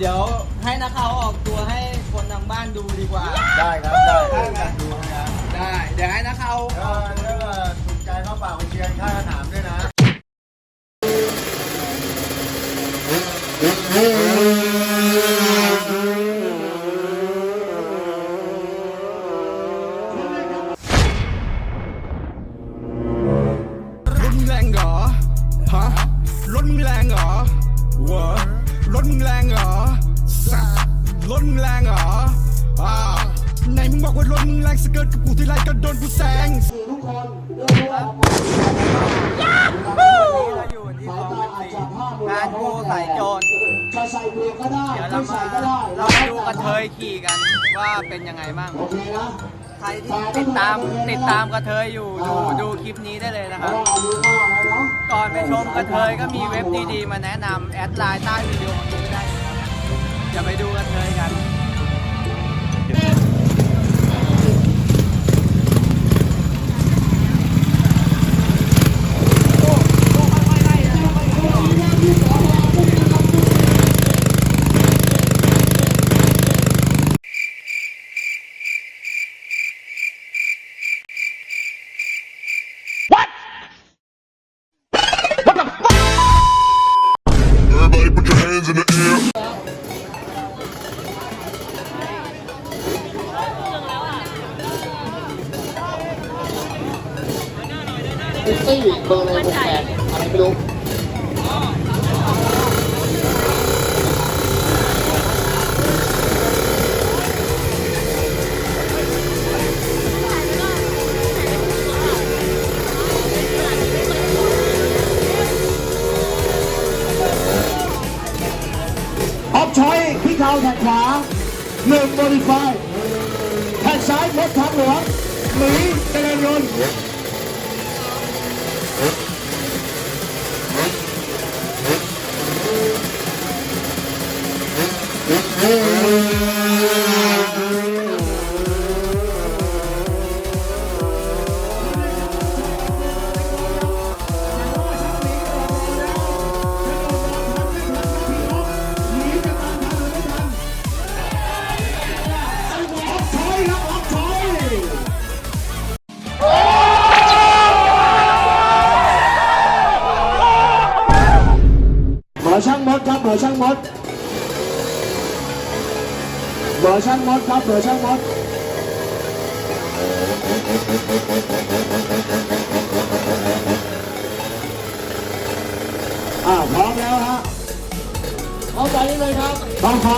เดี๋ยวให้นักข่าวออกตัวให้คนทางบ้านดูดีกว่า ได้ครับ ได้ได้ดูนะครับได้ เดี๋ยวให้นักข่าวก็ถ้าว่าถูกใจก็ฝากไปเชียร์ข้างสนามด้วยนะรถมึงแรงเหรอฮะรถมึงแรงเหรอเวอ รถมึงแรงเหรอสัสรถมึงแรงเหรออ่าไหนมึงบอกว่ารถมึงแรงสเกิร์ตกับกูที่ไรก็โดนกูแซงเราอยู่ที่คลองสี่งานกูสายโจรจะใส่เบรกก็ได้เดี๋ยวเรามาเราดูกระเทยขี่กันว่าเป็นยังไงบ้างโอเคนะใครที่ติดตามติดตามกระเทยอยู่ดูดูคลิปนี้ได้เลยนะครับ ก่อนไปชมกระเทยก็มีเว็บดีๆ มาแนะนำแอดไลน์ใต้วิดีโอนี้ได้ จะไปดู ซ็กซี่เบอร์อะไรหกแปดอะไรไม่รู้ออฟชอยพี่เทาแท็กขวาหนึ่งโมดิฟายแท็กซ้ายพดทางหลวงหมีเจริญยนต์ รับหมอช่างมดหมอช่างมดครับหมอช่างมดอ่าพร้อมแล้วฮะเข้าไปนี่เลยครับต้องไฟ